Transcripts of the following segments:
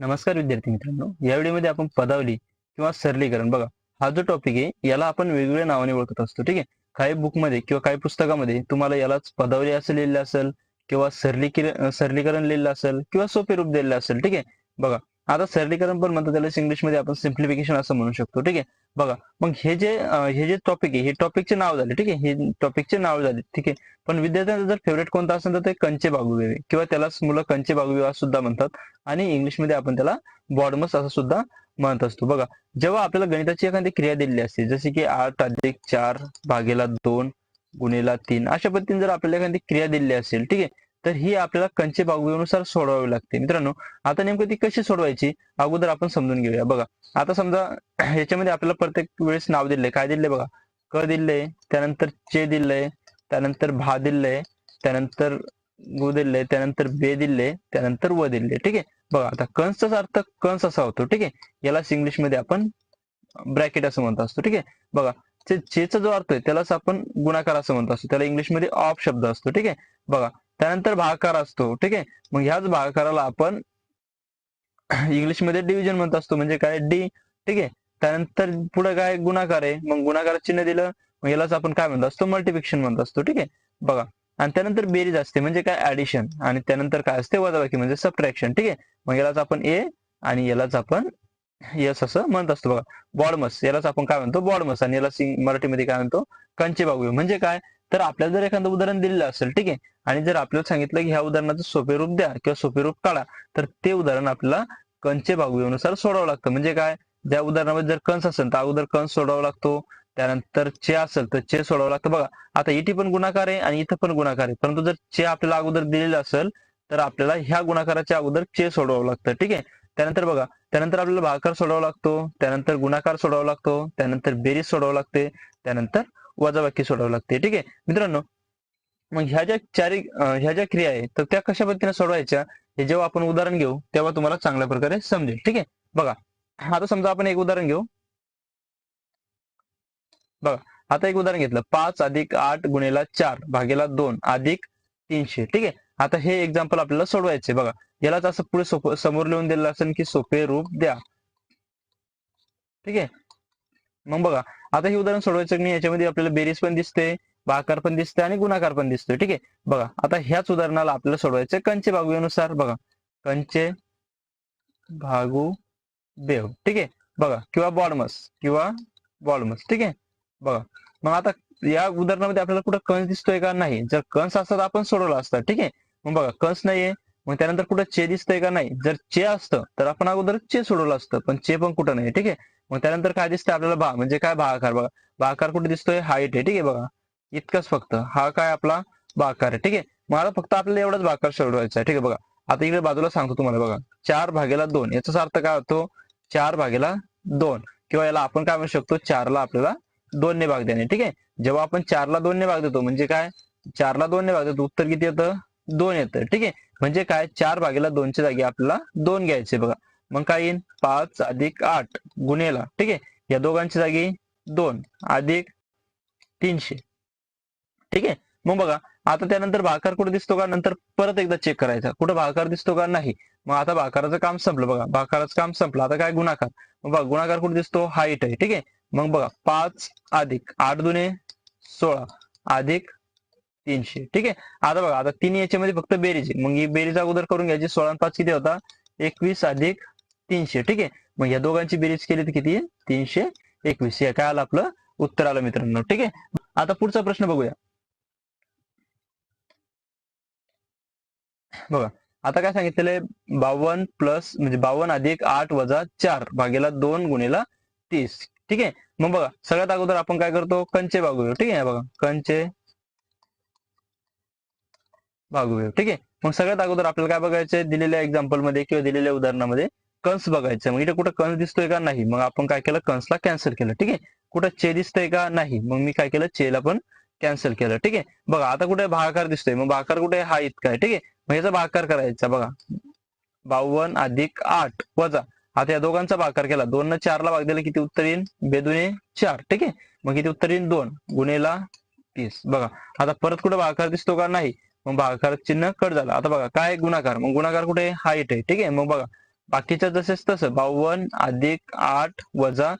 नमस्कार विद्यार्थी मित्रांनो या व्हिडिओमध्ये आपण पदावली किंवा सरलीकरण. बघा हा जो टॉपिक आहे याला आपण वेगवेगळ्या नावाने ओळखत असतो ठीक आहे? काही बुकमध्ये किंवा काही पुस्तकामध्ये तुम्हाला यालाच पदावली असं लिहिलेलं असेल किंवा सरलीकरण सरलीकरण लिहिलेलं असेल किंवा सोपे रूप दिलेलं असेल ठीक आहे? बघा आता सरलीकरण पण म्हणतात त्याला इंग्लिशमध्ये आपण सिम्प्लिफिकेशन असं म्हणू शकतो ठीक आहे? बघा मग हे जे हे जे टॉपिक आहे हे टॉपिकचे नाव झाले ठीक आहे? हे टॉपिकचे नाव झाले ठीक आहे? पण विद्यार्थ्यांचा जर फेवरेट कोणता असेल तर ते कंचे बागुवेवे किंवा त्यालाच मुलं कंचे बागुविवाह सुद्धा म्हणतात. आणि इंग्लिशमध्ये आपण त्याला बॉडमस असं सुद्धा म्हणत असतो. बघा जेव्हा आपल्याला गणिताची एखादी क्रिया दिलेली असते जसे की आठ अधिक चार भागेला दोन गुणेला तीन अशा पद्धतीने जर आपल्याला एखादी क्रिया दिलेली असेल ठीक आहे? तर ही आपल्याला कंचे बागुवेनुसार सोडवावी लागते. मित्रांनो आता नेमकं ती कशी सोडवायची? अगोदर आपण समजून घेऊया. बघा आता समजा ह्याच्यामध्ये आपल्याला प्रत्येक वेळेस नाव दिलंय. काय दिलंय बघा? क दिलंय त्यानंतर चे दिलंय त्यानंतर भा दिलंय त्यानंतर गु दिले त्यानंतर बे दिले त्यानंतर व दिले ठीक आहे? बघा आता कंसचा अर्थ कंस असा होतो. ठीक आहे? यालाच इंग्लिशमध्ये आपण ब्रॅकेट असं म्हणत असतो. ठीक आहे? बघा चे- चेचा जो अर्थ आहे त्यालाच आपण गुणाकार असं म्हणत असतो. त्याला इंग्लिशमध्ये ऑफ शब्द असतो. ठीक आहे? बघा त्यानंतर भागाकार असतो ठीक आहे? मग ह्याच भागाकाराला आपण इंग्लिशमध्ये डिव्हिजन म्हणत असतो म्हणजे काय? डी ठीक आहे? त्यानंतर पुढे काय? गुणाकार आहे. मग गुणाकार चिन्ह दिलं मग यालाच आपण काय म्हणत असतो? मल्टिप्लिकेशन म्हणत असतो ठीक आहे? बघा. आणि त्यानंतर बेरीज असते म्हणजे काय? ऍडिशन आणि त्यानंतर काय असते? वजाबाकी म्हणजे सबट्रॅक्शन ठीक आहे? मग यालाच आपण ए आणि यालाच आपण यस असं म्हणत असतो. बघा. बॉडमस यालाच आपण काय म्हणतो? बॉडमस आणि याला मराठीमध्ये काय म्हणतो? कंचे बागू म्हणजे काय? तर आपल्याला जर एखादं उदाहरण दिलेलं असेल ठीक आहे? आणि जर आपल्याला सांगितलं की ह्या उदाहरणाचं सोपे रूप द्या किंवा सोपे रूप काढा तर ते उदाहरण आपल्याला कंचे बागुनुसार सोडावं लागतं. म्हणजे काय? ज्या उदाहरणामध्ये जर कंस असेल तर अगोदर कंस सोडावा लागतो त्यानंतर चे असेल तर चे सोडावं लागतं. बघा आता इथे पण गुणाकार आहे आणि इथं पण गुणाकार आहे. परंतु जर चे आपल्याला अगोदर दिलेलं असेल तर आपल्याला ह्या गुणाकाराच्या अगोदर चे सोडवावं लागतं ठीक आहे? त्यानंतर बघा त्यानंतर आपल्याला भागाकार सोडावा लागतो त्यानंतर गुणाकार सोडावा लागतो त्यानंतर बेरीज सोडावं लागते त्यानंतर वजाबाकी सोडावं लागते. ठीक आहे? मित्रांनो मग ह्या ज्या चारी ह्या ज्या क्रिया आहेत तर त्या कशा पद्धतीने सोडवायच्या हे जेव्हा आपण उदाहरण घेऊ तेव्हा तुम्हाला चांगल्या प्रकारे समजेल. ठीक आहे? बघा आता समजा आपण एक उदाहरण घेऊ. बघा आता एक उदाहरण घेतलं. पाच अधिक आठ गुणेला चार भागेला दोन अधिक तीनशे. ठीक आहे? आता हे एक्झाम्पल आपल्याला सोडवायचे. बघा यालाच असं पुढे समोर लिहून दिलेलं असेल की सोपे रूप द्या. ठीक आहे? मग बघा आता हे उदाहरण सोडवायचं की याच्यामध्ये आपल्याला बेरीज पण दिसते भाकार पण दिसते आणि गुणाकार पण दिसतोय ठीक आहे? बघा आता ह्याच उदाहरणाला आपल्याला सोडवायचं कंचे भागवेनुसार बघा. कंचे भागू देव ठीक आहे? बघा किंवा बॉडमस किंवा बॉडमस ठीक आहे? बघा मग आता या उदाहरणामध्ये आपल्याला कुठं कंस दिसतोय का नाही? जर कंस असतात तर आपण सोडवला असतं ठीक आहे? मग बघा कंस नाहीये मग त्यानंतर कुठं चे दिसतंय का नाही? जर चे असतं तर आपण अगोदर चे सोडवलं असतं पण चे पण कुठं नाही ठीक आहे? मग त्यानंतर काय दिसतंय आपल्याला भा म्हणजे काय भागाकार बघा. भागाकार कुठे दिसतोय? हाईट आहे ठीक आहे बघा. इतकंच फक्त. हा काय आपला भागाकार आहे ठीक आहे. मला फक्त आपल्याला एवढाच भागाकार सोडवायचा आहे ठीक आहे बघा. आता इकडे बाजूला सांगतो तुम्हाला बघा. चार भागेला दोन. याचाच अर्थ काय होतो? चार भागेला दोन. किंवा याला आपण काय म्हणू शकतो? चारला आपल्याला दोनने भाग देणे ठीक आहे? जेव्हा आपण चारला दोनने भाग देतो म्हणजे काय? चारला दोन ने भाग देतो. उत्तर किती येतं? दोन येतं ठीक आहे? म्हणजे काय? चार भागेला दोनच्या जागी आपल्याला दोन घ्यायचे बघा. मग काय येईल पाच अधिक आठ गुन्हेला ठीक आहे? या दोघांच्या जागी दोन अधिक तीनशे. ठीक आहे? मग बघा आता त्यानंतर भाकार कुठे दिसतो का? नंतर परत एकदा चेक करायचा. कुठं भाकार दिसतो का? नाही. मग आता भाकाराचं काम संपलं बघा. भाकाराचं काम संपलं. आता काय गुणाकार? मग बघा गुणाकार कुठे दिसतो? हाईट आहे. ठीक आहे? मग बघा पाच अधिक आठ दुने सोळा अधिक तीनशे. ठीक आहे? आता बघा आता तीन याच्यामध्ये फक्त बेरीज आहे. मग ही बेरीज अगोदर करून घ्यायची. सोळा पाच किती होता? एकवीस अधिक तीनशे ठीक आहे? मग या दोघांची बेरीज केली तर किती आहे तीनशे एकवीस. हे काय आलं आपलं? उत्तर आलं मित्रांनो ठीक आहे? आता पुढचा प्रश्न बघूया. बघा आता काय सांगितलेलं आहे? बावन्न प्लस म्हणजे बावन्न अधिक आठ वजा चार भागेला दोन गुणेला तीस. ठीक आहे? मग बघा सगळ्यात अगोदर आपण काय करतो? कंचे भागूया. ठीक आहे? बघा कंचे भागूया. ठीक आहे? मग सगळ्यात अगोदर आपल्याला काय बघायचंय दिलेल्या एक्झाम्पलमध्ये किंवा दिलेल्या उदाहरणामध्ये. कंस बघायचं. मग इथे कुठं कंस दिसतोय का नाही? मग आपण काय केलं? कंसला कॅन्सल केलं. ठीक आहे? कुठं चे दिसतंय का नाही? मग मी काय केलं? चेला पण कॅन्सल केलं. ठीक आहे? बघा आता कुठे भागाकार दिसतोय. मग भागाकार कुठे? हा इतका आहे. ठीक आहे? मग याचा भागाकार करायचा बघा. बावन्न अधिक आठ वजा. आता या दोघांचा भागाकार केला. दोन न चारला भाग दिला किती उत्तर येईल बेदुने चार. ठीक आहे? मग किती उत्तर येईल दोन. गुन्हेला तीस. बघा आता परत कुठे भागाकार दिसतो का नाही? मग भागाकार चिन्ह कट झाला. आता बघा काय गुणाकार? मग गुणाकार कुठे? हाईट आहे. ठीक आहे? मग बघा. बाकीच्या जसेच तसं. बावन्न अधिक आठ वजा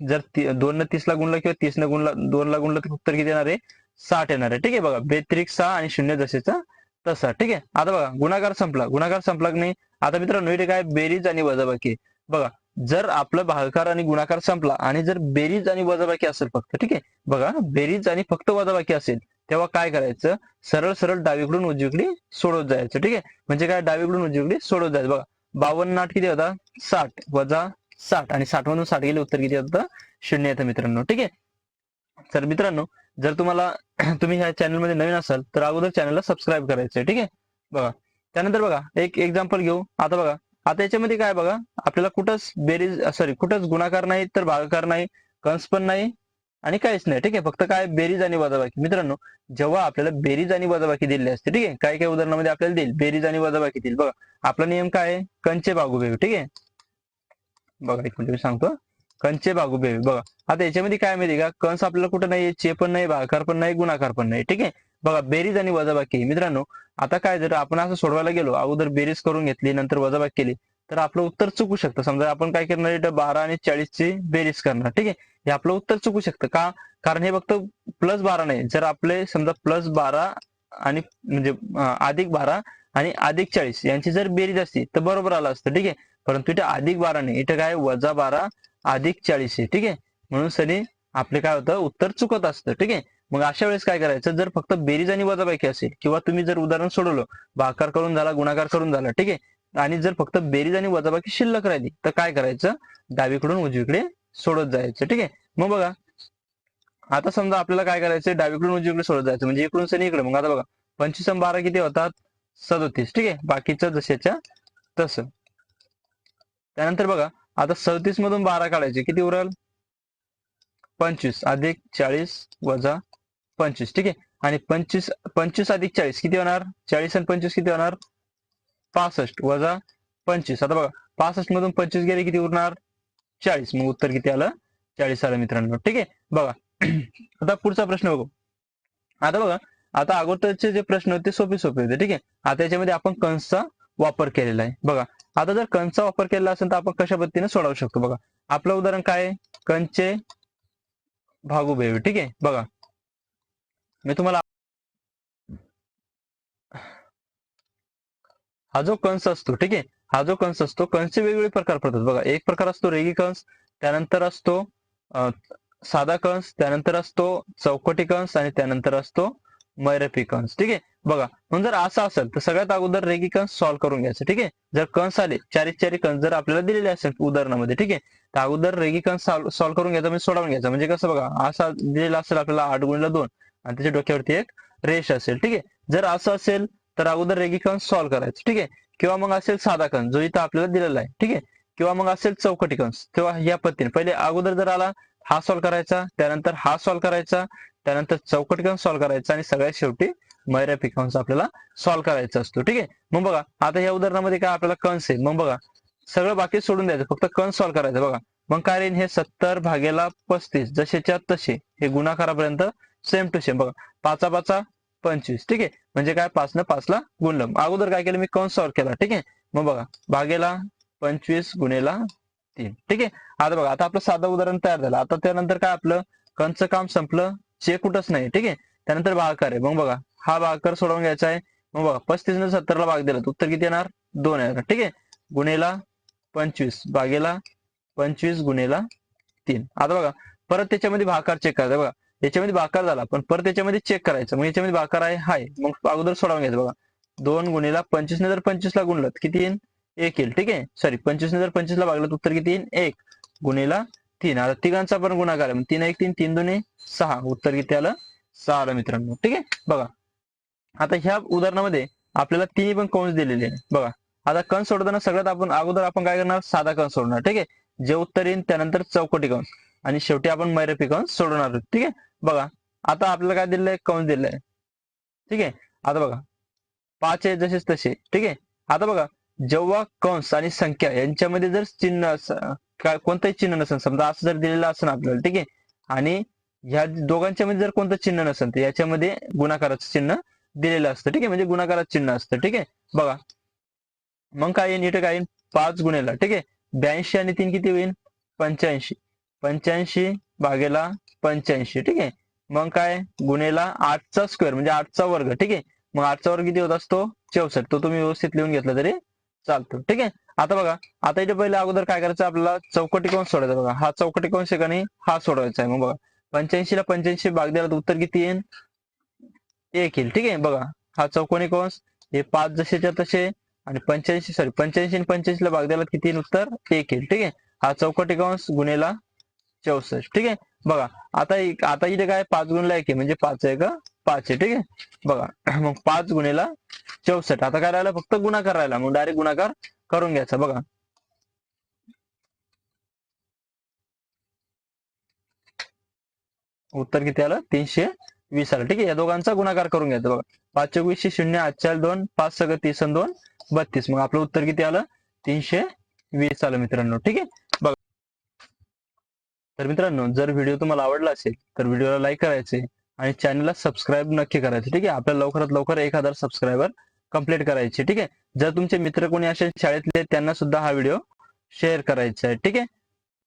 जर दोन न तीसला गुणलं किंवा तीस न गुणला दोन ला गुणलं तर उत्तर किती येणार आहे? साठ येणार आहे. ठीक आहे बघा. बेत्रिक सहा आणि शून्य जसेचा तसा. ठीक आहे? आता बघा गुणाकार संपला. गुणाकार संपला की नाही? आता मित्रांनो इथे काय? बेरीज आणि वजाबाकी बघा जर आपलं भागाकार आणि गुणाकार संपला आणि जर बेरीज आणि वजाबाकी असेल फक्त ठीक आहे? बघा बेरीज आणि फक्त वजाबाकी असेल तेव्हा काय करायचं? सरळ सरळ डावीकडून उजवीकडे सोडवत जायचं. ठीक आहे? म्हणजे काय? डावीकडून उजवीकडे सोडवत जायचं. बघा बावन्न आठ किती होता? साठ. वजा साठ. आणि साठ मधून साठ गेले उत्तर किती होतं? शून्य येतं मित्रांनो. ठीक आहे? तर मित्रांनो जर तुम्हाला तुम्ही ह्या चॅनलमध्ये नवीन असाल तर अगोदर चॅनलला सबस्क्राईब करायचं ठीक आहे? बघा. त्यानंतर बघा एक एक्झाम्पल घेऊ. आता बघा. आता याच्यामध्ये काय बघा? आपल्याला कुठंच बेरीज सॉरी कुठंच गुणाकार नाही तर भागाकार नाही कंस पण नाही आणि काहीच नाही. ठीक आहे फक्त काय बेरीज आणि वजाबाकी. मित्रांनो जेव्हा आपल्याला बेरीज आणि वजाबाकी दिलेली असते ठीक आहे काय काय उदाहरणामध्ये आपल्याला देईल. बेरीज आणि वजाबाकी देईल. बघा आपला नियम काय आहे? कंचे बागुबेवी ठीक आहे? बघा एक मिनिट मी सांगतो. कंचे बागुबेवी बघा. आता याच्यामध्ये काय माहिती का? कंस आपल्याला कुठं नाही चे पण नाही भाकार पण नाही गुणाकार पण नाही ठीक आहे? बघा बेरीज आणि वजाबाकी मित्रांनो आता काय जर आपण असं सोडवायला गेलो अगोदर बेरीज करून घेतली नंतर वजाबाकी केली तर आपलं उत्तर चुकू शकतं. समजा आपण काय करणार इथं बारा आणि चाळीसची बेरीज करणार. ठीक आहे? हे आपलं उत्तर चुकू शकतं. का? कारण हे फक्त प्लस बारा नाही. जर आपले समजा प्लस बारा आणि म्हणजे अधिक बारा आणि अधिक चाळीस यांची जर बेरीज असती तर बरोबर आलं असतं. ठीक आहे? परंतु इथे अधिक बारा नाही. इथं काय? वजा बारा अधिक चाळीस आहे. ठीक आहे? म्हणून सनी आपले काय होतं? उत्तर चुकत असतं. ठीक आहे? मग अशा वेळेस काय करायचं? जर फक्त बेरीज आणि वजाबाकी असेल किंवा तुम्ही जर उदाहरण सोडवलं भाकार करून झाला गुणाकार करून झाला. ठीक आहे? आणि जर फक्त बेरीज आणि वजाबाकी शिल्लक राहिली तर काय करायचं? डावीकडून उजवीकडे सोडत जायचं. ठीक आहे? मग बघा आता समजा आपल्याला काय करायचं डावीकडून उजवीकडे सोडत जायचं. म्हणजे इकडून सनी इकडे. मग आता बघा पंचवीस आणि बारा किती होतात? सदोतीस. ठीक आहे? बाकीचं जशाच्या तसं. त्यानंतर बघा आता सदतीस मधून बारा काढायचे. किती उरल? पंचवीस. अधिक चाळीस वजा पंचवीस. ठीक आहे? आणि पंचवीस पंचवीस अधिक चाळीस किती होणार? चाळीस आणि पंचवीस किती होणार? पासष्ट वजा पंचवीस. आता बघा पासष्ट मधून पंचवीस गेले किती उरणार? चाळीस. मग उत्तर किती आलं? चाळीस आलं मित्रांनो. ठीक आहे? बघा. आता पुढचा प्रश्न बघू. आता बघा आता अगोदरचे जे प्रश्न होते सोपे सोपे होते. ठीक आहे? आता याच्यामध्ये आपण कंसचा वापर केलेला आहे. बघा आता जर कंसचा वापर केलेला असेल तर आपण कशा पद्धतीने सोडवू शकतो? बघा आपलं उदाहरण काय आहे? कंचे भागुबेवी. ठीक आहे? बघा. मी तुम्हाला हा जो कंस असतो ठीक आहे? हा जो कंस असतो कंसचे वेगवेगळे प्रकार पडतात. बघा एक प्रकार असतो रेगी कंस त्यानंतर असतो साधा कंस त्यानंतर असतो चौकटी कंस आणि त्यानंतर असतो मैरपी कंस ठीक आहे? बघा म्हणून जर असं असेल तर सगळ्यात अगोदर रेगी कंस सॉल्व्ह करून घ्यायचं ठीक आहे? जर कंस आले चारी चारी कंस जर आपल्याला दिलेले असेल उदाहरणामध्ये ठीक आहे? तर अगोदर रेगी कंस सॉल्व्ह करून घ्यायचा म्हणजे सोडवून घ्यायचा. म्हणजे कसं बघा असा दिलेला असेल आपल्याला आठ गुणला दोन आणि त्याच्या डोक्यावरती एक रेष असेल ठीक आहे? जर असं असेल तर अगोदर रेगी कंस सॉल्व्ह करायचं. ठीक आहे? किंवा मग असेल साधा कंस जो इथं आपल्याला दिलेला आहे. ठीक आहे? किंवा मग असेल चौकटी कंस तेव्हा या पद्धतीने. पहिले अगोदर जर आला हा सॉल्व्ह करायचा. त्यानंतर हा सॉल्व्ह करायचा. त्यानंतर चौकटी कंस सॉल्व्ह करायचा. आणि सगळ्यात शेवटी मैरापी कंस आपल्याला सॉल्व्ह करायचा असतो. ठीक आहे? मग बघा आता या उदाहरणामध्ये काय आपल्याला कंस आहे मग बघा सगळं बाकी सोडून द्यायचं. फक्त कंस सॉल्व्ह करायचं. बघा मग काय हे सत्तर भागेला पस्तीस. जसेच्या तसे. हे गुणाकारापर्यंत सेम टू सेम बघा पाचा पाचा पंचवीस. ठीक आहे? म्हणजे काय? पाच न पाचला गुणलं अगोदर काय केलं? मी कौन सॉल्व्ह केला. ठीक आहे? मग बघा. भागेला पंचवीस गुणेला तीन. ठीक आहे? आता बघा. आता आपलं साधं उदाहरण तयार झालं. आता त्यानंतर काय आपलं? कंच काम संपलं. चे कुठंच नाही. ठीक आहे? त्यानंतर भागाकार आहे. मग बघा. हा भागाकार सोडवून घ्यायचा आहे. मग बघा. पस्तीस न सत्तरला भाग दिला. तर उत्तर किती येणार? दोन येणार. ठीक आहे? गुणेला पंचवीस. भागेला पंचवीस गुणेला तीन. आता बघा. परत त्याच्यामध्ये भाकार चेक करायचा. बघा. याच्यामध्ये भाकार झाला. पण परत त्याच्यामध्ये चेक करायचं. मग याच्यामध्ये भाकार आहे हाय. मग अगोदर सोडवून घ्यायचं बघा. दोन गुणेला पंचवीस ने जर पंचवीस ला गुणलं किती येईल एक येईल. ठीक आहे? सॉरी पंचवीस ने जर पंचवीस ला भागलं तर उत्तर किती येईल एक. गुणेला तीन. आता तिघांचा पण गुणाकार आहे. मग तीन एक तीन तीन दोन्ही सहा. उत्तर किती आलं? सहा आलं मित्रांनो. ठीक आहे? बघा. आता ह्या उदाहरणामध्ये आपल्याला तिन्ही पण कंस दिलेले आहे बघा. आता कंस सोडताना सगळ्यात आपण अगोदर आपण काय करणार? साधा कंस सोडणार. ठीक आहे? जे उत्तर येईल त्यानंतर चौकटी कंस आणि शेवटी आपण मैर कंस सोडवणार आहोत ठीक आहे? बघा आता आपल्याला काय दिलंय? कंस दिलंय. ठीक आहे? आता बघा. पाच आहे जसेच तसे. ठीक आहे? आता बघा. जेव्हा कंस आणि संख्या यांच्यामध्ये जर चिन्ह असं- काय कोणतंही चिन्ह नसेल समजा असं जर दिलेलं असेल आपल्याला ठीक आहे? आणि ह्या दोघांच्या मध्ये जर कोणतं चिन्ह नसेल तर याच्यामध्ये गुणाकाराचं चिन्ह दिलेलं असतं. ठीक आहे? म्हणजे गुणाकाराचं चिन्ह असतं. ठीक आहे? बघा. मग काय येईल इथं काय येईल पाच गुणेला. ठीक आहे? ब्याऐंशी आणि तीन किती होईल पंच्याऐंशी. पंच्याऐंशी भागेला पंच्याऐंशी ठीक आहे? मग काय? गुणेला आठचा स्क्वेअर म्हणजे आठचा वर्ग ठीक आहे? मग आठचा वर्ग किती होत असतो? चौसष्ट. तो तुम्ही व्यवस्थित लिहून घेतला तरी चालतो ठीक आहे? आता बघा आता इथे पहिले अगोदर काय करायचं आपल्याला? चौकटी कोण सोडायचा बघा? हा चौकटी कोण शिकाणी हा सोडवायचा आहे. मग बघा पंच्याऐंशी ला पंच्याऐंशी भाग दिला तर उत्तर किती येईल एक येईल ठीक आहे? बघा हा चौकोनी कंस हे पाच जसेच्या तसे आणि पंच्याऐंशी सॉरी पंच्याऐंशी आणि पंच्याऐंशी ला भाग द्यायला किती येईल? उत्तर एक येईल ठीक आहे? हा चौकटी कंस गुन्हेला चौसष्ट. ठीक आहे? बघा आता एक- आता इथे काय पाच गुणला एक आहे म्हणजे पाच आहे का? पाच आहे. ठीक आहे? बघा मग पाच गुणेला चौसष्ट. आता काय राहिला? फक्त गुणाकार राहिला. मग डायरेक्ट गुणाकार करून घ्यायचा. बघा. उत्तर किती आलं? तीनशे वीस आलं. ठीक आहे? या दोघांचा गुणाकार करून घ्यायचा. बघा. पाच चोवीसशे शून्य आजच्या दोन पाच सगळं तीस आणि दोन बत्तीस. मग आपलं उत्तर किती आलं? तीनशे वीस आलं मित्रांनो. ठीक आहे? तर मित्रांनो जर व्हिडिओ तुम्हाला आवडला असेल तर व्हिडिओला लाईक करायचे आणि चॅनलला सबस्क्राईब नक्की करायचे ठीक आहे? आपल्याला लवकरात लवकर एक हजार सबस्क्रायबर कंप्लीट करायचे ठीक आहे? जर तुमचे मित्र कोणी असे शाळेतले त्यांना सुद्धा हा व्हिडिओ शेअर करायचा आहे ठीक आहे?